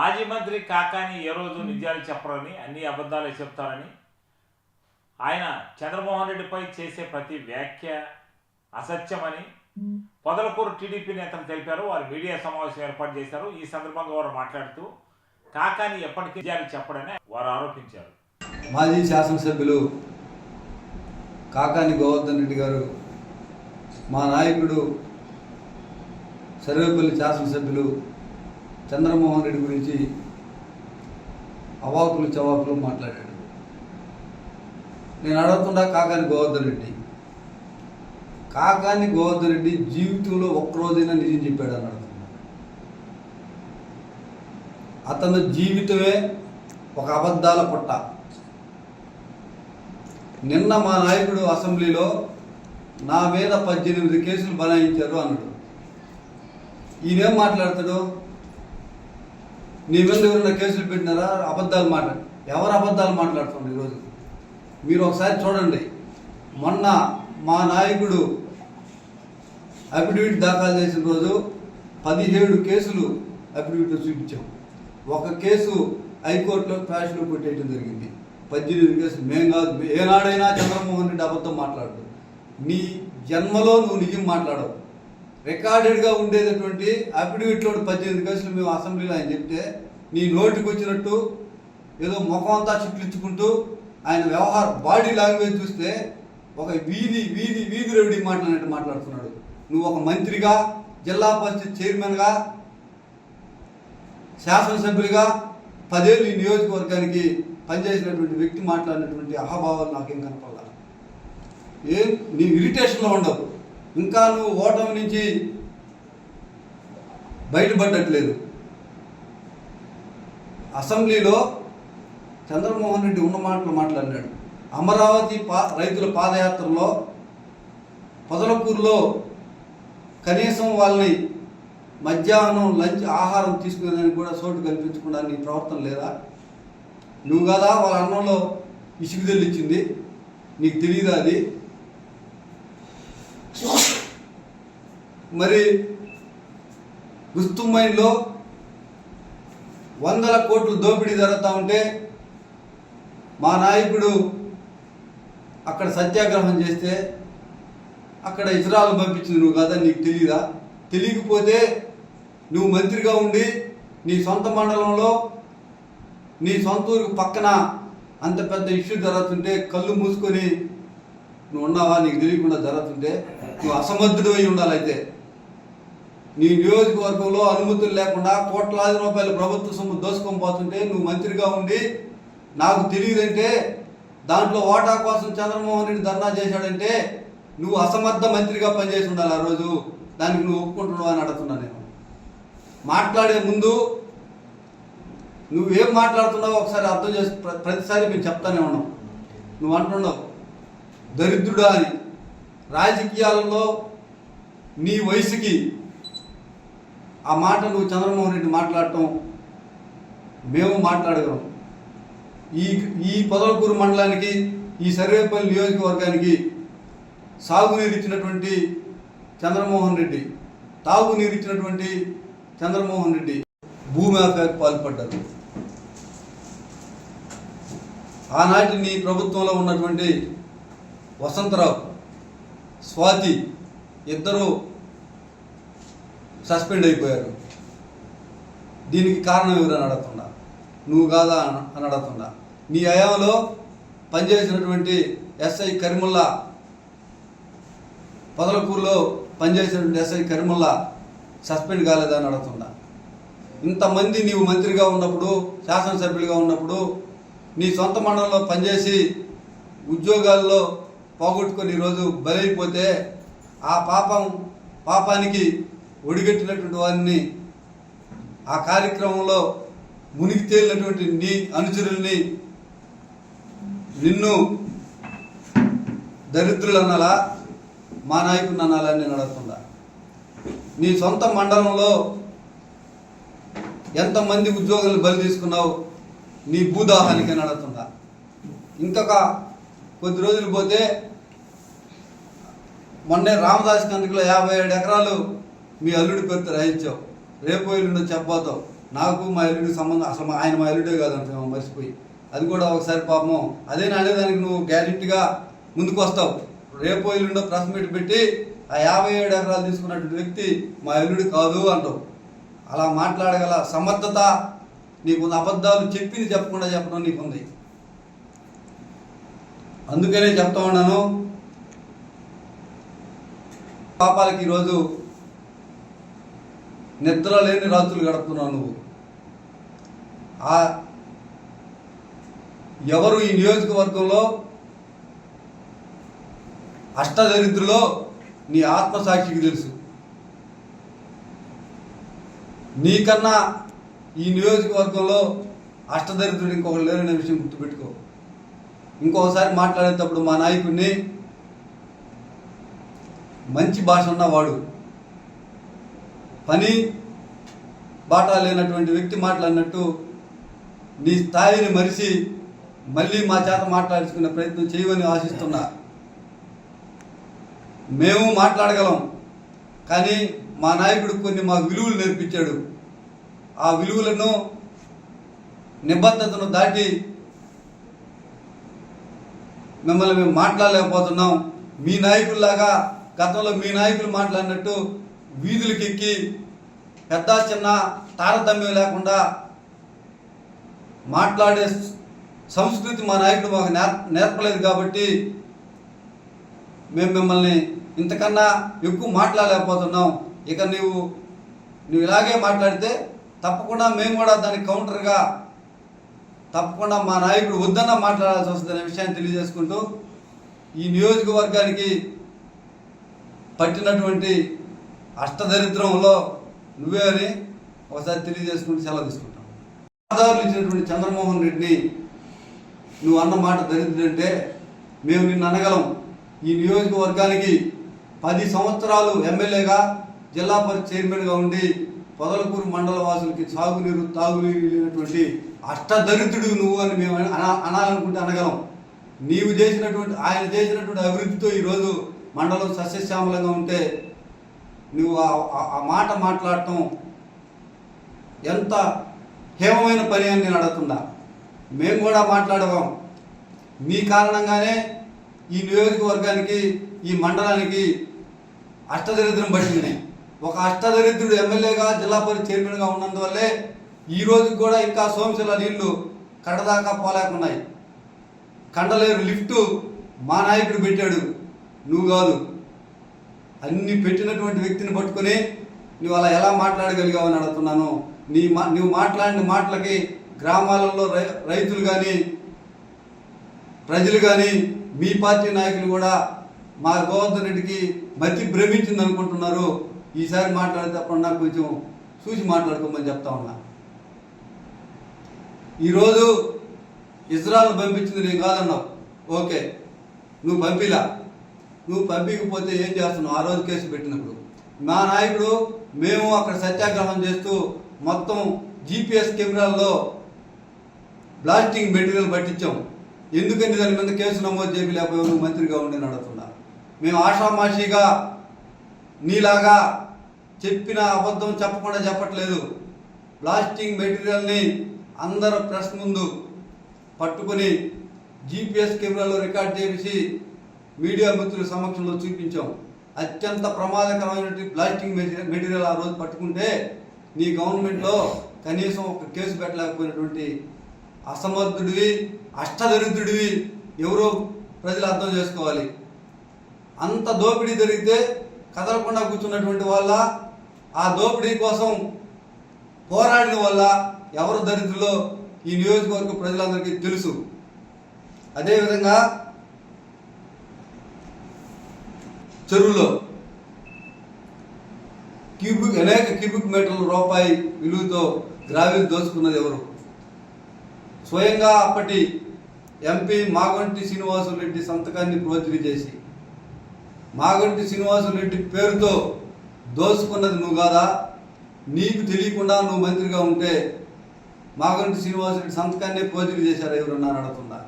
మాజీ మంత్రి కాకాని ఏ రోజు నిజాలు చెప్పరని అన్ని అబద్ధాలే చెప్తారని ఆయన చంద్రమోహన్ రెడ్డిపై చేసే ప్రతి వ్యాఖ్య అసత్యమని పొదలకూరు టీడీపీ నేతలు తెలిపారు వారు మీడియా సమావేశం ఏర్పాటు చేశారు. ఈ సందర్భంగా వారు మాట్లాడుతూ కాకాని ఎప్పటికీ నిజాలు చెప్పడని వారు ఆరోపించారు. మాజీ శాసనసభ్యులు కాకాని గోవర్ధన్ రెడ్డి గారు మా నాయకుడు సర్వేపల్లి శాసనసభ్యులు చంద్రమోహన్ రెడ్డి గురించి అవాకులు చవాకులు మాట్లాడాడు. నేను అడుగుతుండా కాకాని గోవర్ధన్ రెడ్డి. కాకాని గోవర్ధన్ రెడ్డి జీవితంలో ఒక్కరోజైనా నిజం చెప్పాడు అని అడుగుతున్నా అతని జీవితమే ఒక అబద్ధాల పుట్ట. నిన్న మా నాయకుడు అసెంబ్లీలో నా మీద పద్దెనిమిది కేసులు బనాయించారు అన్నాడు. ఈయనేం మాట్లాడతాడు? నీ మీద ఎవరైనా కేసులు పెట్టినారా? అబద్ధాలు మాట్లాడు ఎవరు అబద్ధాలు మాట్లాడుతున్నారు ఈరోజు? మీరు ఒకసారి చూడండి. మొన్న మా నాయకుడు అఫిడవిట్ దాఖలు చేసిన రోజు పదిహేడు కేసులు అఫిడవిట్లో చూపించాం. ఒక కేసు హైకోర్టులో ఫ్యాషన్లో కొట్టేయడం జరిగింది. పద్దెనిమిది కేసులు. మేం కాదు ఏనాడైనా చంద్రమోహన్ రెడ్డి అబద్ధం మాట్లాడు నీ జన్మలో నువ్వు నిజం మాట్లాడవు. రికార్డెడ్గా ఉండేటటువంటి అఫిడవిట్లో పద్దెనిమిది కేసులు మేము అసెంబ్లీలో ఆయన చెప్తే నీ నోటికి వచ్చినట్టు ఏదో ముఖం అంతా చిట్లించుకుంటూ ఆయన వ్యవహార బాడీ లాంగ్వేజ్ చూస్తే ఒక వీధి వీధి వీధి రెవడి మాట్లాడినట్టు మాట్లాడుతున్నాడు. నువ్వు ఒక మంత్రిగా జిల్లా పరిషత్ చైర్మన్గా శాసనసభ్యులుగా పదేళ్ళు ఈ నియోజకవర్గానికి పనిచేసినటువంటి వ్యక్తి మాట్లాడినటువంటి అహభావాలు నాకేం కనపడాలి. ఏం నీ ఇరిటేషన్లో ఉండవు ఇంకా నువ్వు ఓటమి నుంచి బయటపడ్డట్లేదు అసెంబ్లీలో చంద్రమోహన్ రెడ్డి ఉన్న మాటలు మాట్లాడినాడు. అమరావతి పా రైతుల పాదయాత్రలో పొదలకూరులో కనీసం వాళ్ళని మధ్యాహ్నం లంచ్ ఆహారం తీసుకునేదానికి కూడా చోటు కల్పించకుండా నీ ప్రవర్తన లేదా? నువ్వు కదా వాళ్ళ అన్నంలో ఇసుకు తెల్లిచ్చింది నీకు తెలియదు అది? మరి గుస్తుమైన్లో వందల కోట్లు దోపిడీ జరుగుతూ ఉంటే మా నాయకుడు అక్కడ సత్యాగ్రహం చేస్తే అక్కడ ఇజ్రాయల్ పంపించింది నువ్వు కదా? నీకు తెలియదా తెలియకపోతే నువ్వు మంత్రిగా ఉండి నీ సొంత మండలంలో నీ సొంత ఊరికి పక్కన అంత పెద్ద ఇష్యూ జరుగుతుంటే కళ్ళు మూసుకొని నువ్వు ఉన్నావా? నీకు తెలియకుండా జరుగుతుంటే నువ్వు అసమర్థుడు అయి ఉండాలైతే నీ నియోజకవర్గంలో అనుమతులు లేకుండా కోట్లాది రూపాయల ప్రభుత్వ సొమ్ము దోసుకొని పోతుంటే నువ్వు మంత్రిగా ఉండి నాకు తెలియదంటే దాంట్లో ఓటా కోసం చంద్రమోహన్ రెడ్డి ధర్నా చేశాడంటే నువ్వు అసమర్థ మంత్రిగా పనిచేసి ఉండాలి ఆ రోజు. దానికి నువ్వు ఒప్పుకుంటున్నావు అని అడుగుతున్నా నేను. మాట్లాడే ముందు నువ్వేం మాట్లాడుతున్నావో ఒకసారి అర్థం చేసి ప్రతిసారి మేము చెప్తానే ఉన్నాం. నువ్వు అంటున్నావు దరిద్రుడా అని. రాజకీయాలలో నీ వయసుకి ఆ మాట నువ్వు చంద్రమోహన్ రెడ్డి మాట్లాడటం మేము మాట్లాడగలం. ఈ ఈ పొదలకూరు మండలానికి ఈ సర్వేపల్లి నియోజకవర్గానికి సాగునీరు ఇచ్చినటువంటి చంద్రమోహన్ రెడ్డి తాగునీరు ఇచ్చినటువంటి చంద్రమోహన్ రెడ్డి భూమి ఆఫ్యాకు పాల్పడ్డారు. ఆనాటి నీ ప్రభుత్వంలో ఉన్నటువంటి వసంతరావు స్వాతి ఇద్దరు సస్పెండ్ అయిపోయారు. దీనికి కారణం ఎవరని అడగకుండా నువ్వు కాదా అని అడగకుండా నీ హయాంలో పనిచేసినటువంటి ఎస్ఐ కరిముల్లా పొదలకూరులో పనిచేసినటువంటి ఎస్ఐ కరిముల్లా సస్పెండ్ కాలేదా అని అడుగుతున్నా? ఇంతమంది నీవు మంత్రిగా ఉన్నప్పుడు శాసనసభ్యులుగా ఉన్నప్పుడు నీ సొంత మండలంలో పనిచేసి ఉద్యోగాల్లో పోగొట్టుకొని ఈరోజు బలైపోతే ఆ పాపం పాపానికి ఒడిగట్టినటువంటి వారిని ఆ కార్యక్రమంలో మునిగి తేలినటువంటి నీ అనుచరుల్ని నిన్ను దరిద్రులు అనాలా మా నాయకుని అనాలా నేను అడుగుతున్నా నీ సొంత మండలంలో ఎంతమంది ఉద్యోగులను బలి తీసుకున్నావు నీ భూదాహానికి అని ఇంకొక కొద్ది రోజులు పోతే మొన్నే రామదాస్ కందుకులో యాభై ఏడు ఎకరాలు మీ అల్లుడి పేరుతో రాయించావు. రేపు ఎల్లుండో చెప్పబోతావు. నాకు మా ఎల్లుడికి సంబంధం అసలు మా- ఆయన మా ఎల్లుడే కాదంట మర్చిపోయి. అది కూడా ఒకసారి పాపం. అదే అనేదానికి నువ్వు గ్యారెంటీగా ముందుకు వస్తావు రేపు ఎల్లుండో ప్రెస్ మీట్ పెట్టి ఆ యాభై ఏడు ఎకరాలు తీసుకున్నటువంటి వ్యక్తి మా ఎల్లుడు కాదు అంటావు. అలా మాట్లాడగల సమర్థత నీకు అబద్ధాలు చెప్పింది చెప్పకుండా చెప్పడం నీకుంది. అందుకనే చెప్తా ఉన్నాను. పాపాలకి ఈరోజు నిద్ర లేని రాత్రులు గడుపుతున్నావు నువ్వు. ఆ ఎవరు ఈ నియోజకవర్గంలో అష్టదరిద్రులో నీ ఆత్మసాక్షికి తెలుసు. నీకన్నా ఈ నియోజకవర్గంలో అష్టదరిద్రుడు ఇంకొకరు లేరనే విషయం గుర్తుపెట్టుకో. ఇంకొకసారి మాట్లాడేటప్పుడు మా నాయకుడిని మంచి భాష ఉన్నవాడు పని బాట లేనటువంటి వ్యక్తి మాట్లాడినట్టు నీ స్థాయిని మరిచి మళ్ళీ మా చేత మాట్లాడించుకునే ప్రయత్నం చేయమని ఆశిస్తున్నా. మేము మాట్లాడగలం కానీ మా నాయకుడు కొన్ని మాకు విలువలు నేర్పించాడు. ఆ విలువలను నిబద్ధతను దాటి మిమ్మల్ని మేము మాట్లాడలేకపోతున్నాం. మీ నాయకుల్లాగా గతంలో మీ నాయకులు మాట్లాడినట్టు వీధులకి ఎక్కి పెద్ద చిన్న తారతమ్యం లేకుండా మాట్లాడే సంస్కృతి మా నాయకుడు మాకు నేర్పలేదు కాబట్టి మేము మిమ్మల్ని ఇంతకన్నా ఎక్కువ మాట్లాడలేకపోతున్నాం. ఇక నీవు నువ్వు ఇలాగే మాట్లాడితే తప్పకుండా మేము కూడా దానికి కౌంటర్గా తప్పకుండా మా నాయకుడు వద్దన్న మాట్లాడాల్సి వస్తుందనే విషయాన్ని తెలియజేసుకుంటూ ఈ నియోజకవర్గానికి పట్టినటువంటి అష్టదరిద్రంలో నువ్వే అని ఒకసారి తెలియజేసుకుంటూ సెలవు తీసుకుంటాం. ఆధారాలు ఇచ్చినటువంటి చంద్రమోహన్ రెడ్డిని నువ్వు అన్న మాట దరిద్రంటే మేము నిన్ను అనగలం. ఈ నియోజకవర్గానికి పది సంవత్సరాలు ఎమ్మెల్యేగా జిల్లా పరిషత్ చైర్మన్గా ఉండి పొదలకూరు మండల వాసులకి సాగునీరు తాగునీరు లేనటువంటి అష్టదరిద్రుడు నువ్వు అని మేము అన- అనాలనుకుంటే అనగలం. నీవు చేసినటువంటి ఆయన చేసినటువంటి అభివృద్ధితో ఈరోజు మండలం సస్యశ్యామలంగా ఉంటే నువ్వు ఆ- ఆ- మాట మాట్లాడటం ఎంత హేమమైన పని అని నేను అడుగుతున్నా. మేము కూడా మాట్లాడవాం. మీ కారణంగానే ఈ నియోజకవర్గానికి ఈ మండలానికి అష్టదరిద్రం పట్టింది. ఒక అష్టదరిద్రుడు ఎమ్మెల్యేగా జిల్లా పరిషత్ చైర్మన్గా ఉన్నందువల్లే ఈ రోజుకి కూడా ఇంకా సోమశిల నీళ్ళు కడదాకా పోలేకున్నాయి. కండలేరు లిఫ్ట్ మా నాయకుడు పెట్టాడు. నువ్వు కాదు. అన్ని పెట్టినటువంటి వ్యక్తిని పట్టుకొని నువ్వు అలా ఎలా మాట్లాడగలిగావని అని అడుగుతున్నాను. నీ మా నువ్వు మాట్లాడిన మాటలకి గ్రామాలలో రై- రైతులు కానీ ప్రజలు కానీ మీ పార్టీ నాయకులు కూడా మా గోవర్ధన్ రెడ్డికి మతి భ్రమించింది అనుకుంటున్నారు. ఈసారి మాట్లాడేటప్పుడు నాకు కొంచెం చూసి మాట్లాడుకోమని చెప్తా ఉన్నా. ఈరోజు ఇజ్రాయల్ పంపించింది నేను కాదన్నావు. ఓకే. నువ్వు పంపిలా? నువ్వు పంపించకపోతే ఏం చేస్తున్నావు? ఆ రోజు కేసు పెట్టినప్పుడు. మా నాయకుడు మేము అక్కడ సత్యాగ్రహం చేస్తూ మొత్తం జీపీఎస్ కెమెరాల్లో బ్లాస్టింగ్ మెటీరియల్ పట్టించాం. ఎందుకని దాని మీద కేసు నమోదు చేయలేకపోయావు నువ్వు మంత్రిగా ఉండి నడుతున్నా మేము ఆషామాషిగా నీలాగా చెప్పిన అబద్ధం చెప్పకుండా చెప్పట్లేదు. బ్లాస్టింగ్ మెటీరియల్ని అందరూ ప్రెస్ ముందు పట్టుకొని జీపీఎస్ కెమెరాలో రికార్డ్ చేసి మీడియా మిత్రుల సమక్షంలో చూపించాం. అత్యంత ప్రమాదకరమైనటువంటి ప్లాస్టిక్ మెటీరియల్ ఆ రోజు పట్టుకుంటే నీ గవర్నమెంట్లో కనీసం ఒక కేసు పెట్టలేకపోయినటువంటి అసమర్థుడివి అష్టదరిద్రుడివి ఎవరో ప్రజలు అర్థం చేసుకోవాలి. అంత దోపిడీ జరిగితే కదలకుండా కూర్చున్నటువంటి వాళ్ళ ఆ దోపిడీ కోసం పోరాడిన వల్ల ఎవరు దరిద్రులో ఈ నియోజకవర్గ ప్రజలందరికీ తెలుసు. అదేవిధంగా చెరువులో. క్యూబిక్ అనేక క్యూబిక్ మీటర్ల రూపాయి విలువతో గ్రావిల్ దోచుకున్నది ఎవరు? స్వయంగా అప్పటి ఎంపీ మాగంటి శ్రీనివాసులరెడ్డి సంతకాన్ని ప్రోత్సహి చేసి మాగంటి శ్రీనివాసులరెడ్డి పేరుతో దోచుకున్నది నువ్వు కాదా? నీకు తెలియకుండా నువ్వు మంత్రిగా ఉంటే మాగంటి శ్రీనివాసులరెడ్డి సంతకాన్ని ప్రోత్సహి చేశారు ఎవరన్నా అడుగుతున్నా.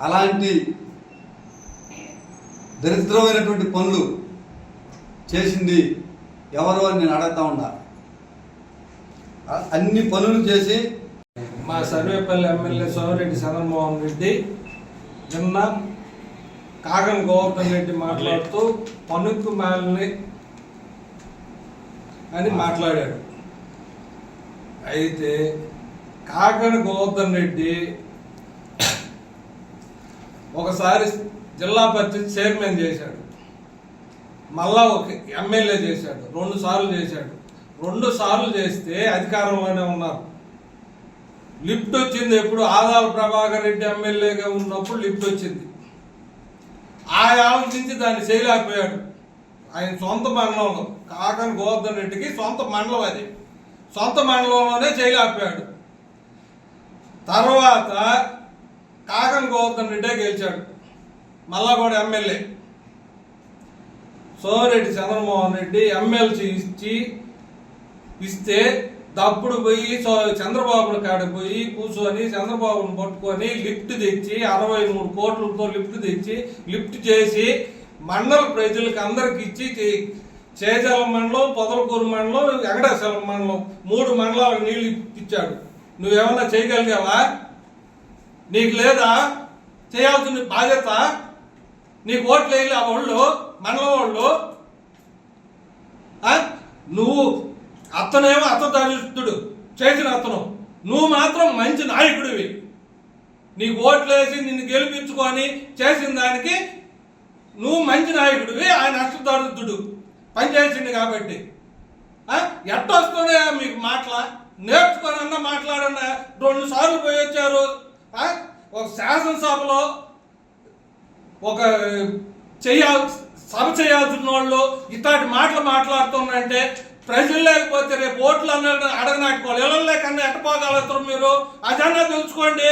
అలాంటి దరిద్రమైనటువంటి పనులు చేసింది ఎవరు అని నేను అడుగుతా ఉన్నా. అన్ని పనులు చేసి మా సర్వేపల్లి ఎమ్మెల్యే సోమిరెడ్డి చంద్రమోహన్ రెడ్డి నిన్న కాగన్ గోవర్ధన్ రెడ్డి మాట్లాడుతూ పనుకు మాలని అని మాట్లాడాడు. అయితే కాగన్ గోవర్ధన్ రెడ్డి ఒకసారి జిల్లా పరిషత్ చైర్మన్ చేశాడు. మళ్ళా ఒక ఎమ్మెల్యే చేశాడు. రెండు సార్లు చేశాడు. రెండు సార్లు చేస్తే అధికారంలోనే ఉన్నారు. లిఫ్ట్ వచ్చింది ఎప్పుడు? ఆదాల ప్రభాకర్ రెడ్డి ఎమ్మెల్యేగా ఉన్నప్పుడు లిఫ్ట్ వచ్చింది. ఆ ఆలోచించి దాన్ని చేయలేకపోయాడు. ఆయన సొంత మండలంలో కాకని గోవర్ధన్ రెడ్డికి సొంత మండలం అది. సొంత మండలంలోనే చేయలేకపోయాడు. తర్వాత కాకని గోవర్ధన్ రెడ్డే గెలిచాడు. మల్లాగూడ ఎమ్మెల్యే. సోమిరెడ్డి చంద్రమోహన్ రెడ్డి ఎమ్మెల్సీ ఇచ్చి ఇస్తే దప్పుడు పోయి చంద్రబాబు చంద్రబాబుని పోయి కూర్చొని చంద్రబాబుని పట్టుకొని లిఫ్ట్ తెచ్చి అరవై మూడు కోట్లతో లిఫ్ట్ తెచ్చి లిఫ్ట్ చేసి మండల ప్రజలకు అందరికి ఇచ్చి చే- చేజల మండలం పొదలకూరు మండలం వెంకటేశ్వరం మండలం మూడు మండలాలకు నీళ్ళు ఇచ్చాడు నువ్వేమన్నా చేయగలిగావా? నీకు లేదా? చేయాల్సిన బాధ్యత నీకు ఓట్లు వేయాలి ఆ వాళ్ళు మండలం వాళ్ళు. నువ్వు అతనేమో అతదారిస్తుడు చేసిన అతను. నువ్వు మాత్రం మంచి నాయకుడివి. నీకు వేసి నిన్ను గెలిపించుకొని చేసిన దానికి నువ్వు మంచి నాయకుడివి. ఆయన అష్టదారుద్ధుడు పనిచేసిండు కాబట్టి. ఎట్ట ఎట్టొస్తుండే మీకు మాటల? నేర్చుకొని అన్న మాట్లాడన్నా. రెండు సార్లు పోయి వచ్చారు ఒక శాసనసభలో ఒక చేయాల్ సభ చేయాల్సిన వాళ్ళు ఇట్లాంటి మాటలు మాట్లాడుతున్నారంటే ప్రజలు లేకపోతే రేపు ఓట్లు అన్న అడగనాటుకోవాలి. ఇళ్ళ లేకన్నా ఎట్టపోగలుగుతారు మీరు? అదన్నా తెలుసుకోండి.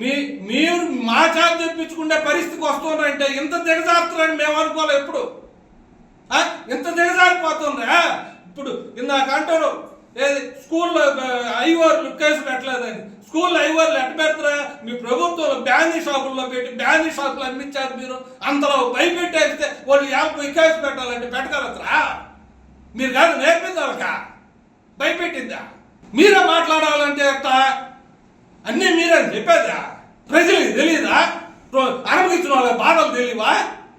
మీ మీరు మా చేత తెప్పించుకునే పరిస్థితికి వస్తున్నారంటే ఇంత దిగజారుతున్నారని మేము అనుకోవాలి ఎప్పుడు? ఇంత దిగజారిపోతుండ్రా ఇప్పుడు ఇందాక అంటారు ఏది స్కూల్లో ఐవర్లు కేసు పెట్టలేదని. స్కూల్లో ఐవర్లు ఎట్ట బ్యాండీ షాపుల్లో పెట్టి బ్యాండీ షాపులు అమ్మించారు మీరు. అంతలో భయపెట్టేస్తే వాళ్ళు యాభై కేసు పెట్టాలంటే పెట్టగలుగుతారా మీరు కాదు నేర్పింది వాళ్ళక భయపెట్టిందా? మీరే మాట్లాడాలంటే ఎట్టా అన్నీ మీరే చెప్పేదా? ప్రజలకు తెలియదా అనుభవించిన వాళ్ళ బాధలు తెలియవా